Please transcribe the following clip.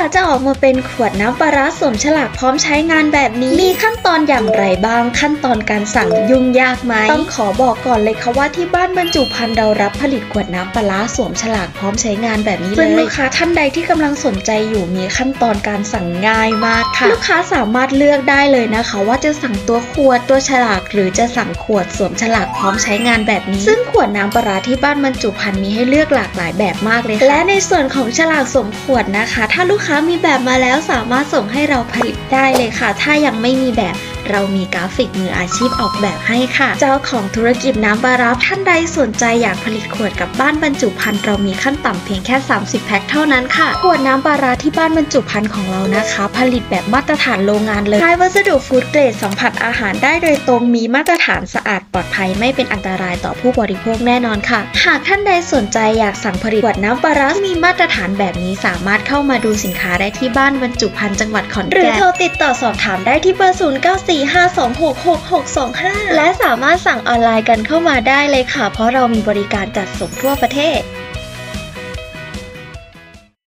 ว่าจะออกมาเป็นขวดน้ำปลาร้าสวมฉลากพร้อมใช้งานแบบนี้ มีขั้นตอนอย่างไรบ้าง ขั้นตอนการสั่งยุ่งยากไหมต้องขอบอกก่อนเลยค่ะว่าที่บ้านบรรจุภัณฑ์เรารับผลิตขวดน้ำปลาร้าสวมฉลากพร้อมใช้งานแบบนี้เลยซึ่งลูกค้าท่านใดที่กำลังสนใจอยู่มีขั้นตอนการสั่งง่ายมากค่ะ ลูกค้าสามารถเลือกได้เลยนะคะ ว่าจะสั่งตัวขวดตัวฉลาก หรือจะสั่งขวดสวมฉลากพร้อมใช้งานแบบนี้ ซึ่งขวดน้ำปลาร้าที่บ้านบรรจุภัณฑ์มีให้เลือกหลากหลายแบบมากเลยค่ะและในส่วนของฉลากสวมขวดนะคะ ถ้าลูกค้ามีแบบมาแล้วสามารถส่งให้เราผลิตได้เลยค่ะ ถ้ายังไม่มีแบบ เรามีกราฟิกมืออาชีพออกแบบให้ค่ะ เจ้าของธุรกิจน้ำปลาราท่านใดสนใจอยากผลิตขวดกับบ้านบรรจุภัณฑ์เรามีขั้นต่ำเพียงแค่ 30 แพ็คเท่านั้นค่ะ ขวดน้ำปลาราที่บ้านบรรจุภัณฑ์ของเรานะคะ ผลิตแบบมาตรฐานโรงงานเลยใช้วัสดุฟู้ดเกรดสัมผัสอาหารได้โดยตรงมีมาตรฐานสะอาดปลอดภัยไม่เป็นอันตรายต่อผู้บริโภคแน่นอนค่ะ หากท่านใดสนใจอยากสั่งผลิตขวดน้ำปลาราที่มีมาตรฐานแบบนี้สามารถเข้ามาดูสินค้าได้ที่บ้านบรรจุภัณฑ์จังหวัดขอนแก่นหรือโทรติดต่อสอบถามได้ที่เบอร์0945266625 และสามารถสั่งออนไลน์กันเข้ามาได้เลยค่ะ เพราะเรามีบริการจัดส่งทั่วประเทศ